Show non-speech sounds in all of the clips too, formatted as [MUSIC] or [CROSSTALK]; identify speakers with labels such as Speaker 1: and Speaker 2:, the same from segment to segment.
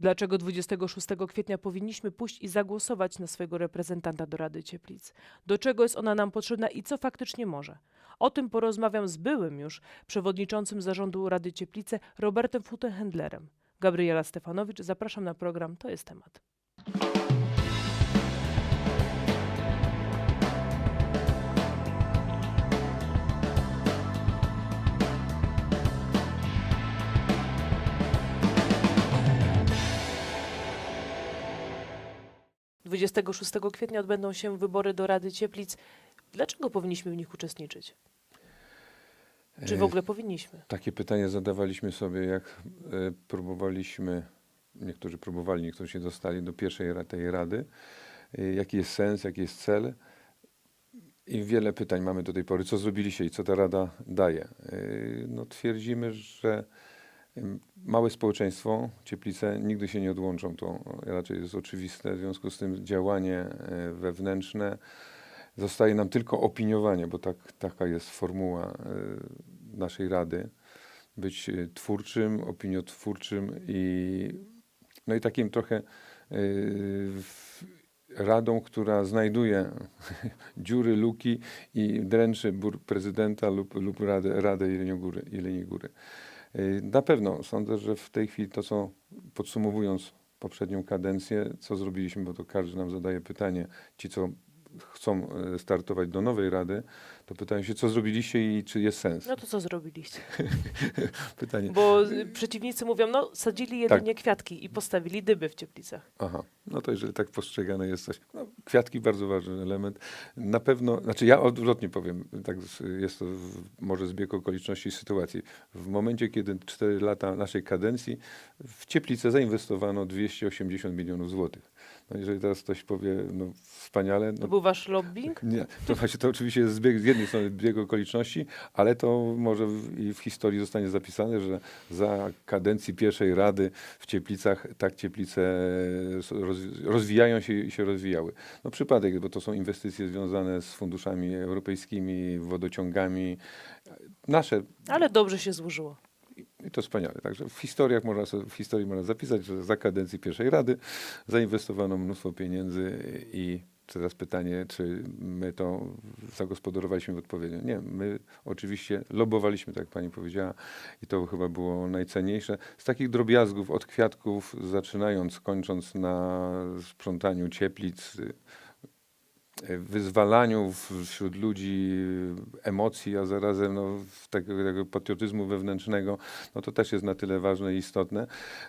Speaker 1: Dlaczego 26 kwietnia powinniśmy pójść i zagłosować na swojego reprezentanta do Rady Cieplic? Do czego jest ona nam potrzebna i co faktycznie może? O tym porozmawiam z byłym już przewodniczącym zarządu Rady Cieplice Robertem Futenhendlerem. Gabriela Stefanowicz, zapraszam na program To jest temat. 26 kwietnia odbędą się wybory do Rady Cieplic. Dlaczego powinniśmy w nich uczestniczyć? Czy w
Speaker 2: E,
Speaker 1: ogóle powinniśmy?
Speaker 2: Takie pytanie zadawaliśmy sobie, jak e, próbowaliśmy, niektórzy próbowali, niektórzy się dostali do pierwszej tej rady. E, Jaki jest sens, jaki jest cel? I wiele pytań mamy do tej pory. Co zrobiliście i co ta rada daje? No, twierdzimy, że małe społeczeństwo, Cieplice, nigdy się nie odłączą. To raczej jest oczywiste. W związku z tym działanie e, wewnętrzne zostaje nam tylko opiniowanie, bo tak, taka jest formuła e, naszej rady. Być e, twórczym, opiniotwórczym i, no i takim trochę radą, która znajduje [LAUGHS] dziury, luki i dręczy bur prezydenta lub, lub Radę, Radę Jeleni Góry. Jeleni Góry. E, Na pewno. Sądzę, że w tej chwili to, co podsumowując poprzednią kadencję, co zrobiliśmy, bo to każdy nam zadaje pytanie, ci, co chcą e, startować do nowej rady, to pytają się, co zrobiliście i czy jest sens.
Speaker 1: No to co zrobiliście? [LAUGHS]
Speaker 2: Pytanie.
Speaker 1: Bo y, przeciwnicy mówią, no sadzili jedynie kwiatki i postawili dyby w Cieplicach.
Speaker 2: Aha, no to jeżeli tak postrzegane jest coś. No, kwiatki bardzo ważny element. Na pewno, znaczy ja odwrotnie powiem, tak jest to w, może zbieg okoliczności sytuacji. W momencie, kiedy 4 lata naszej kadencji w Cieplice zainwestowano 280 milionów złotych. No jeżeli teraz ktoś powie, no wspaniale,
Speaker 1: To
Speaker 2: no
Speaker 1: był wasz lobbying?
Speaker 2: Nie, to właśnie to oczywiście jest zbieg, z jednej strony zbieg okoliczności, ale to może w, i w historii zostanie zapisane, że za kadencji pierwszej Rady w Cieplicach tak Cieplice rozwi- rozwijają się i się rozwijały. No przypadek, bo to są inwestycje związane z funduszami europejskimi, wodociągami. Nasze
Speaker 1: Ale dobrze się złożyło.
Speaker 2: I to wspaniale. Także w historiach można, sobie- w historii można zapisać, że za kadencji pierwszej Rady zainwestowano mnóstwo pieniędzy i teraz pytanie, czy my to zagospodarowaliśmy odpowiednio. Nie, my oczywiście lobowaliśmy, tak jak pani powiedziała, i to chyba było najcenniejsze. Z takich drobiazgów, od kwiatków, zaczynając, kończąc na sprzątaniu cieplic, wyzwalaniu w- wśród ludzi emocji, a zarazem no, patriotyzmu wewnętrznego, no to też jest na tyle ważne i istotne.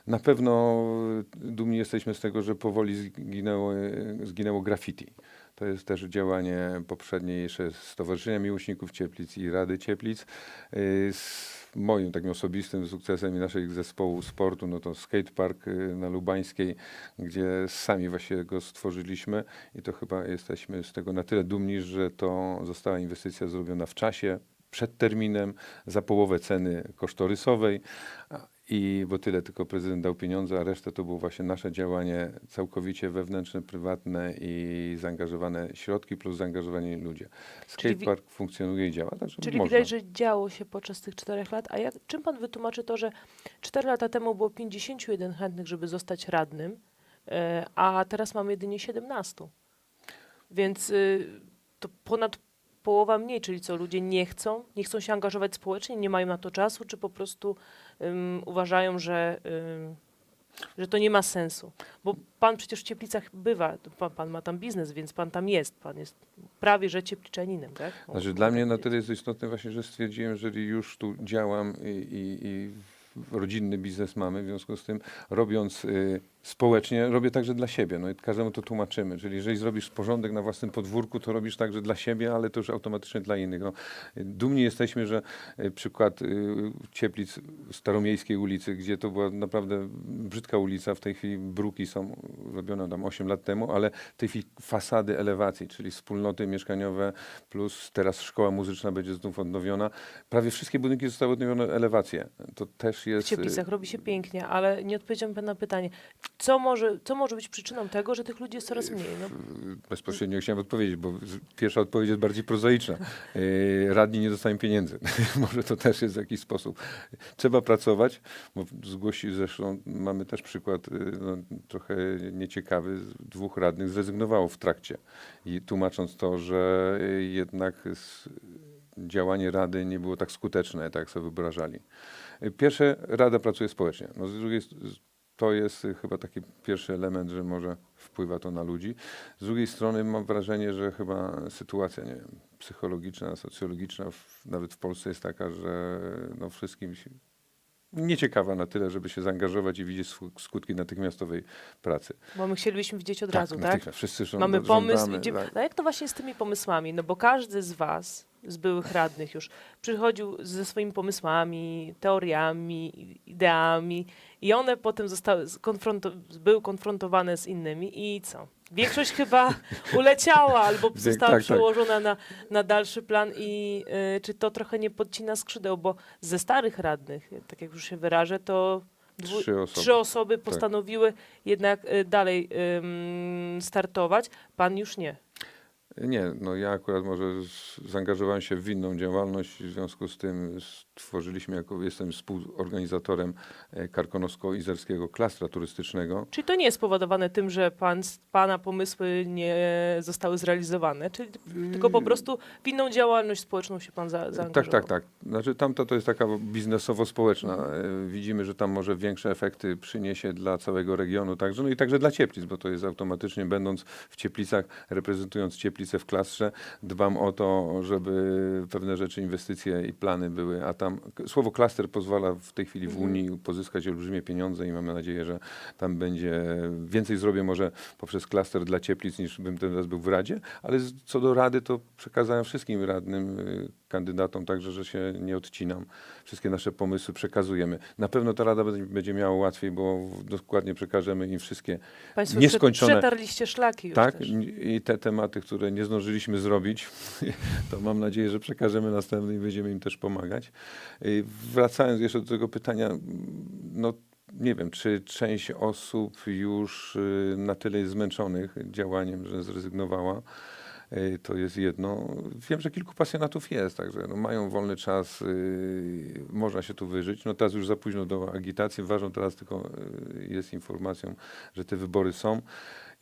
Speaker 2: Na pewno dumni jesteśmy z tego, że powoli zginęło, zginęło graffiti. To jest też działanie poprzedniej jeszcze Stowarzyszenia Miłośników Cieplic i Rady Cieplic. Y, Z moim takim osobistym sukcesem i naszego zespołu sportu, no to skatepark y, na Lubańskiej, gdzie sami właśnie go stworzyliśmy i to chyba jesteśmy z tego na tyle dumni, że to została inwestycja zrobiona w czasie, przed terminem, za połowę ceny kosztorysowej. I bo tyle tylko prezydent dał pieniądze, a resztę to było właśnie nasze działanie całkowicie wewnętrzne, prywatne i zaangażowane środki plus zaangażowani ludzie. Skatepark funkcjonuje i działa, także
Speaker 1: Czyli
Speaker 2: można.
Speaker 1: widać, że działo się podczas tych czterech lat. A jak, czym pan wytłumaczy to, że cztery lata temu było 51 chętnych, żeby zostać radnym, e, a teraz mamy jedynie 17? Więc y, to ponad połowa mniej, czyli co, ludzie nie chcą, nie chcą się angażować społecznie, nie mają na to czasu, czy po prostu ym, uważają, że, ym, że to nie ma sensu. Bo pan przecież w Cieplicach bywa, pan, pan ma tam biznes, więc pan tam jest, pan jest prawie że ciepliczaninem, tak?
Speaker 2: Znaczy, dla mnie na tyle jest istotne właśnie, że stwierdziłem, że już tu działam i, i, i rodzinny biznes mamy, w związku z tym robiąc y, społecznie, robię także dla siebie. No i każdemu to tłumaczymy. Czyli jeżeli zrobisz porządek na własnym podwórku, to robisz także dla siebie, ale to już automatycznie dla innych. No, dumni jesteśmy, że y, przykład y, Cieplic Staromiejskiej ulicy, gdzie to była naprawdę brzydka ulica, w tej chwili bruki są robione tam 8 lat temu, ale w tej chwili fasady elewacji, czyli wspólnoty mieszkaniowe plus teraz szkoła muzyczna będzie znów odnowiona. Prawie wszystkie budynki zostały odnowione elewacje. To też też
Speaker 1: w
Speaker 2: jest... y,
Speaker 1: Cieplicach, robi się pięknie, ale nie odpowiedziałem na pytanie, co może, co może być przyczyną tego, że tych ludzi jest coraz mniej? No,
Speaker 2: Bezpośrednio chciałem odpowiedzieć, bo z- pierwsza odpowiedź jest bardziej prozaiczna. Yy, Radni nie dostają pieniędzy. [LAUGHS] Może to też jest w jakiś sposób. Trzeba pracować, bo zgłosi zresztą, mamy też przykład yy, no, trochę nieciekawy. Dwóch radnych zrezygnowało w trakcie i tłumacząc to, że yy, jednak s- działanie Rady nie było tak skuteczne, tak sobie wyobrażali. Pierwsze, Rada pracuje społecznie. No, z drugiej to jest y, chyba taki pierwszy element, że może wpływa to na ludzi. Z drugiej strony mam wrażenie, że chyba sytuacja nie wiem, psychologiczna, socjologiczna w, nawet w Polsce jest taka, że no wszystkim się nieciekawa na tyle, żeby się zaangażować i widzieć sku- skutki natychmiastowej pracy.
Speaker 1: bo my chcielibyśmy widzieć od razu, tak?
Speaker 2: Wszyscy żąda,
Speaker 1: Mamy pomysł,
Speaker 2: żądamy,
Speaker 1: idziemy.
Speaker 2: tak.
Speaker 1: No jak to właśnie z tymi pomysłami? No bo każdy z was, z byłych radnych już, przychodził ze swoimi pomysłami, teoriami, ideami i one potem zostały skonfronto- były konfrontowane z innymi i co? Większość chyba [LAUGHS] uleciała albo
Speaker 2: Wie-
Speaker 1: została
Speaker 2: tak, tak.
Speaker 1: przełożona na, na dalszy plan i y, czy to trochę nie podcina skrzydeł, bo ze starych radnych, tak jak już się wyrażę, to dwu-
Speaker 2: Trzy osoby.
Speaker 1: trzy osoby
Speaker 2: Tak.
Speaker 1: postanowiły jednak y, dalej ym, startować, pan już nie.
Speaker 2: Nie, no ja akurat może zaangażowałem się w inną działalność, w związku z tym stworzyliśmy, jako jestem współorganizatorem e, Karkonosko-Izerskiego Klastra Turystycznego.
Speaker 1: Czyli to nie jest spowodowane tym, że pan, pana pomysły nie zostały zrealizowane, czyli tylko po prostu w inną działalność społeczną się pan za,
Speaker 2: Tak,
Speaker 1: zaangażował.
Speaker 2: tak, tak. Znaczy tamta to jest taka biznesowo-społeczna. E, Widzimy, że tam może większe efekty przyniesie dla całego regionu także, no i także dla Cieplic, bo to jest automatycznie, będąc w Cieplicach, reprezentując W klastrze, dbam o to, żeby pewne rzeczy, inwestycje i plany były, a tam słowo klaster pozwala w tej chwili w
Speaker 1: Mhm.
Speaker 2: Unii pozyskać olbrzymie pieniądze i mamy nadzieję, że tam będzie więcej zrobię może poprzez klaster dla Cieplic niż bym teraz był w Radzie, ale co do Rady to przekazałem wszystkim radnym y, kandydatom także, że się nie odcinam. Wszystkie nasze pomysły przekazujemy. Na pewno ta Rada będzie, miała łatwiej, bo dokładnie przekażemy im wszystkie
Speaker 1: Państwo
Speaker 2: nieskończone-
Speaker 1: prze- przetarliście szlaki już
Speaker 2: tak,
Speaker 1: też.
Speaker 2: i te tematy, które nie zdążyliśmy zrobić, [LAUGHS] to mam nadzieję, że przekażemy następnym i będziemy im też pomagać. Wracając jeszcze do tego pytania, no nie wiem, czy część osób już y, na tyle jest zmęczonych działaniem, że zrezygnowała. Y, To jest jedno. Wiem, że kilku pasjonatów jest, także no mają wolny czas, y, można się tu wyżyć. No teraz już za późno do agitacji. Ważną teraz tylko y, jest informacją, że te wybory są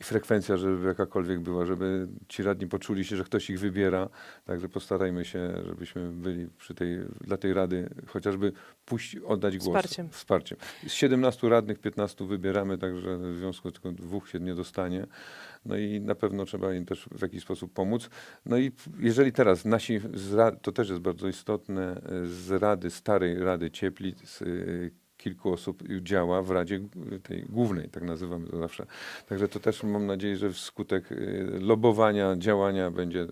Speaker 2: i frekwencja, żeby jakakolwiek była, żeby ci radni poczuli się, że ktoś ich wybiera. Także postarajmy się, żebyśmy byli przy tej, dla tej rady chociażby pójść, oddać głos.
Speaker 1: Wsparciem.
Speaker 2: Wsparciem. Z 17 radnych 15 wybieramy, także w związku z tylko dwóch się nie dostanie. No i na pewno trzeba im też w jakiś sposób pomóc. No i jeżeli teraz nasi, to też jest bardzo istotne, z Rady, starej Rady Cieplic, y, kilku osób działa w Radzie tej głównej, tak nazywamy to zawsze. Także to też mam nadzieję, że wskutek y, lobowania, działania będzie, y,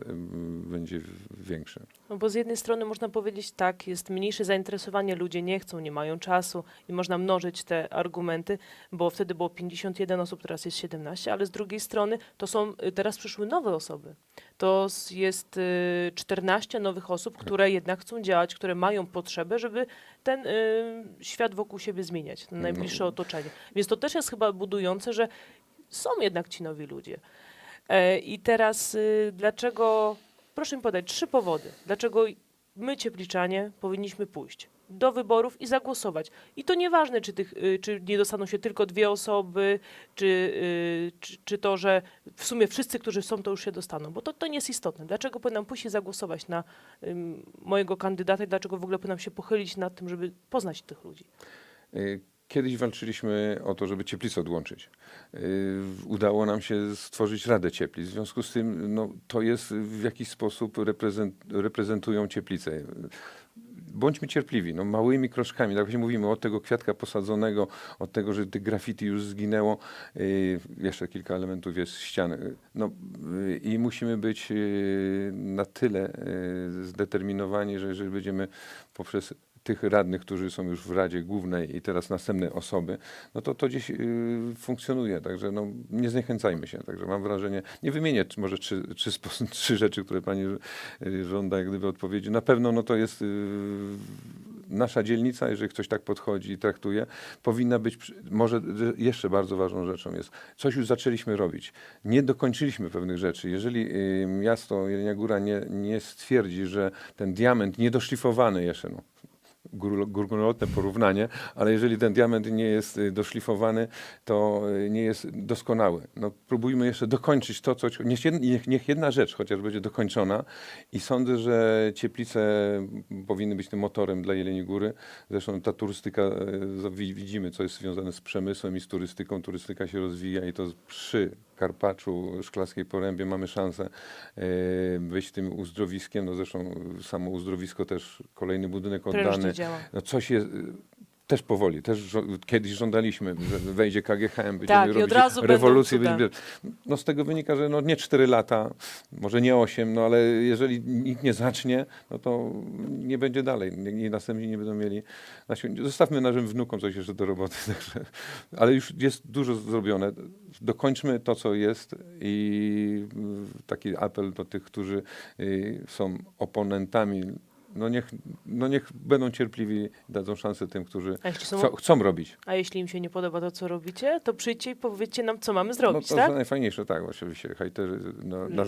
Speaker 2: będzie w- większy.
Speaker 1: No bo z jednej strony można powiedzieć tak, jest mniejsze zainteresowanie, ludzie nie chcą, nie mają czasu i można mnożyć te argumenty, bo wtedy było 51 osób, teraz jest 17, ale z drugiej strony to są, y, teraz przyszły nowe osoby. To jest y, 14 nowych osób, które jednak chcą działać, które mają potrzebę, żeby ten y, świat wokół siebie zmieniać, to najbliższe otoczenie. Więc to też jest chyba budujące, że są jednak ci nowi ludzie. E, I teraz y, dlaczego, proszę mi podać trzy powody, dlaczego my, Ciepliczanie, powinniśmy pójść do wyborów i zagłosować. I to nieważne, czy, tych, y, czy nie dostaną się tylko dwie osoby, czy, y, czy, czy to, że w sumie wszyscy, którzy są, to już się dostaną, bo to, to nie jest istotne. Dlaczego powinnam pójść i zagłosować na mojego kandydata i dlaczego w ogóle powinnam się pochylić nad tym, żeby poznać tych ludzi?
Speaker 2: Kiedyś walczyliśmy o to, żeby Cieplice odłączyć. Y, Udało nam się stworzyć Radę Cieplic. W związku z tym no, to jest w jakiś sposób reprezent, reprezentują Cieplice. Bądźmy cierpliwi, no, małymi kroczkami. Tak jak mówimy, od tego kwiatka posadzonego, od tego, że tych graffiti już zginęło, y, jeszcze kilka elementów jest ściany. No, y, I musimy być na tyle zdeterminowani, że jeżeli będziemy poprzez tych radnych, którzy są już w Radzie Głównej i teraz następne osoby, no to to gdzieś y, funkcjonuje. Także no, nie zniechęcajmy się. Także mam wrażenie, nie wymienię może trzy, trzy, [LAUGHS] trzy rzeczy, które pani y, żąda jak gdyby odpowiedzi. Na pewno no to jest y, nasza dzielnica, jeżeli ktoś tak podchodzi i traktuje, powinna być, może że jeszcze bardzo ważną rzeczą jest, coś już zaczęliśmy robić. Nie dokończyliśmy pewnych rzeczy. Jeżeli miasto Jelenia Góra nie, nie stwierdzi, że ten diament niedoszlifowany jeszcze, no, górnolotne porównanie, ale jeżeli ten diament nie jest y, doszlifowany, to y, nie jest doskonały. No, próbujmy jeszcze dokończyć to, co, niech, jed- niech, jedna rzecz chociaż będzie dokończona i sądzę, że Cieplice powinny być tym motorem dla Jeleni Góry. Zresztą ta turystyka, y, widzimy, co jest związane z przemysłem i z turystyką. Turystyka się rozwija i to przy Karpaczu, Szklarskiej Porębie mamy szansę być tym uzdrowiskiem. No zresztą samo uzdrowisko też, kolejny budynek oddany.
Speaker 1: Działa.
Speaker 2: No coś jest, też powoli, też żo- kiedyś żądaliśmy, że wejdzie KGHM, będziemy
Speaker 1: Tak,
Speaker 2: robić rewolucję. Będziemy, no z tego wynika, że no nie 4 lata, może nie 8, no ale jeżeli nikt nie zacznie, no to nie będzie dalej. Nie, nie następni nie będą mieli. Zostawmy naszym wnukom coś jeszcze do roboty. [LAUGHS] Także, ale już jest dużo zrobione. Dokończmy to, co jest i y, taki apel do tych, którzy y, są oponentami no niech, no niech będą cierpliwi, dadzą szansę tym, którzy
Speaker 1: są,
Speaker 2: chcą, chcą robić.
Speaker 1: a jeśli im się nie podoba to, co robicie, to przyjdźcie i powiedzcie nam, co mamy
Speaker 2: No
Speaker 1: zrobić,
Speaker 2: to
Speaker 1: tak?
Speaker 2: najfajniejsze, tak, oczywiście. Hejterzy, no, na,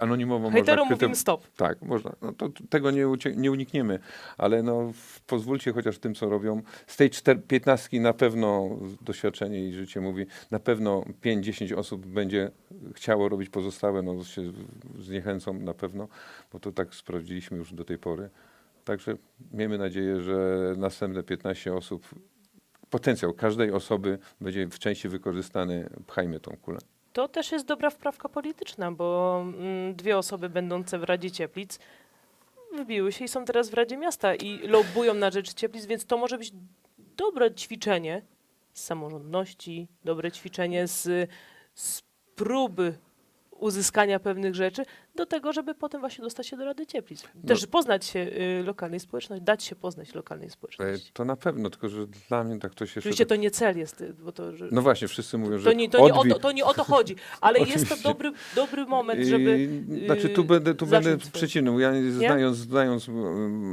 Speaker 2: anonimowo
Speaker 1: Hejterom
Speaker 2: można...
Speaker 1: mówimy stop.
Speaker 2: Tak, można. No to tego nie, nie unikniemy, ale no, pozwólcie chociaż tym, co robią. Z tej czter- piętnastki na pewno doświadczenie i życie mówi, na pewno 5-10 osób będzie chciało robić pozostałe, no się zniechęcą na pewno, bo to tak sprawdziliśmy już do tej pory. Także miejmy nadzieję, że następne 15 osób, potencjał każdej osoby będzie w części wykorzystany, pchajmy tą kulę.
Speaker 1: To też jest dobra wprawka polityczna, bo mm, dwie osoby będące w Radzie Cieplic wybiły się i są teraz w Radzie Miasta i lobbują na rzecz Cieplic, więc to może być dobre ćwiczenie z samorządności, dobre ćwiczenie z, z próby uzyskania pewnych rzeczy do tego, żeby potem właśnie dostać się do Rady Cieplic. Też poznać się y, lokalnej społeczności, dać się poznać lokalnej
Speaker 2: E,
Speaker 1: społeczności.
Speaker 2: To na pewno, tylko że dla mnie tak to się
Speaker 1: Oczywiście to nie cel jest, y, bo to, że
Speaker 2: No właśnie, wszyscy mówią, że
Speaker 1: to nie, to, nie o to, to nie o to chodzi, [LAUGHS] ale jest to dobry, dobry moment, żeby.
Speaker 2: Yy, Znaczy tu będę, tu będę. Ja znając, znając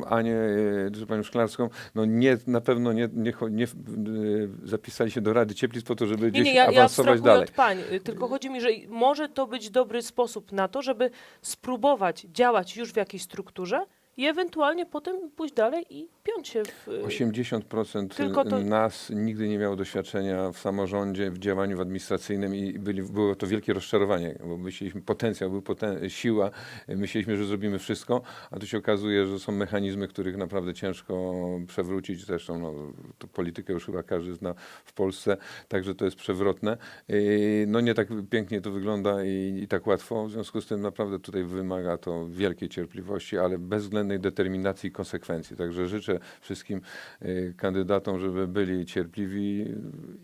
Speaker 2: Anię yy, czy panią Szklarską, no nie, na pewno nie, nie, nie yy, zapisali się do Rady Cieplic po to, żeby
Speaker 1: Nie,
Speaker 2: gdzieś
Speaker 1: nie, ja, ja
Speaker 2: awansować
Speaker 1: abstrahuję
Speaker 2: dalej.
Speaker 1: od pań, y, tylko chodzi mi, że może to być dobry sposób na to, żeby spróbować działać już w jakiejś strukturze i ewentualnie potem pójść dalej i piąć się w. y,
Speaker 2: 80%
Speaker 1: Tylko to-
Speaker 2: nas nigdy nie miało doświadczenia w samorządzie, w działaniu administracyjnym i byli, było to wielkie rozczarowanie, bo myśleliśmy, potencjał, był poten- siła, myśleliśmy, że zrobimy wszystko, a tu się okazuje, że są mechanizmy, których naprawdę ciężko przewrócić. Zresztą no, to politykę już chyba każdy zna w Polsce, także to jest przewrotne. Yy, No nie tak pięknie to wygląda i, i tak łatwo, w związku z tym naprawdę tutaj wymaga to wielkiej cierpliwości, ale bezwzględnej determinacji i konsekwencji. Także życzę wszystkim y, kandydatom, żeby byli cierpliwi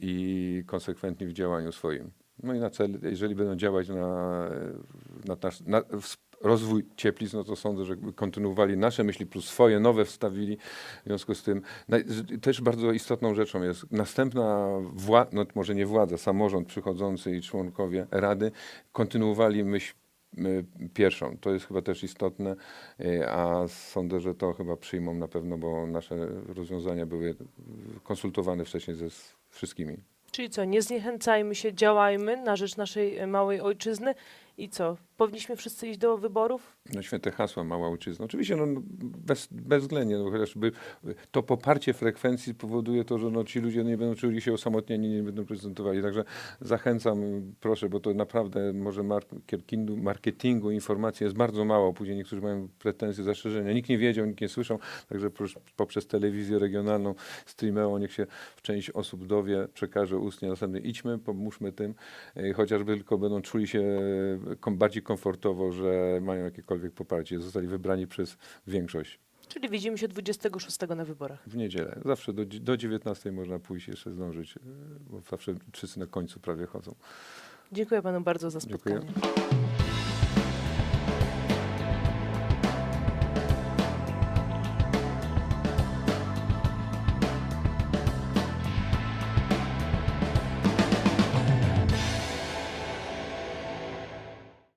Speaker 2: i konsekwentni w działaniu swoim. No i na cel, jeżeli będą działać na, na, nasz, na rozwój cieplic, no to sądzę, że kontynuowali nasze myśli plus swoje, nowe wstawili. W związku z tym też bardzo istotną rzeczą jest następna władza, no może nie władza, samorząd przychodzący i członkowie Rady kontynuowali myśl y, pierwszą. To jest chyba też istotne, y, a sądzę, że to chyba przyjmą na pewno, bo nasze rozwiązania były y, konsultowane wcześniej ze wszystkimi.
Speaker 1: Czyli co, nie zniechęcajmy się, działajmy na rzecz naszej e, małej ojczyzny i co? Powinniśmy wszyscy iść do wyborów?
Speaker 2: No święte hasła, mała ojczyzna. Oczywiście no, bez, bezwzględnie, no, chociażby to poparcie frekwencji powoduje to, że no, ci ludzie nie będą czuli się osamotnieni, nie będą prezentowali. Także zachęcam, proszę, bo to naprawdę może marketingu, marketingu informacji jest bardzo mało. Później niektórzy mają pretensje, zastrzeżenia. Nikt nie wiedział, nikt nie słyszał. Także poprzez telewizję regionalną, streameo, niech się w część osób dowie, przekaże ustnie. Następnie idźmy, pomóżmy tym, e, chociażby tylko będą czuli się e, bardziej komfortowo, że mają jakiekolwiek poparcie. Zostali wybrani przez większość
Speaker 1: Czyli widzimy się 26 na wyborach.
Speaker 2: w niedzielę. Zawsze do, do 19 można pójść jeszcze zdążyć, e, bo zawsze wszyscy na końcu prawie chodzą.
Speaker 1: Dziękuję panu bardzo za
Speaker 2: Dziękuję.
Speaker 1: spotkanie.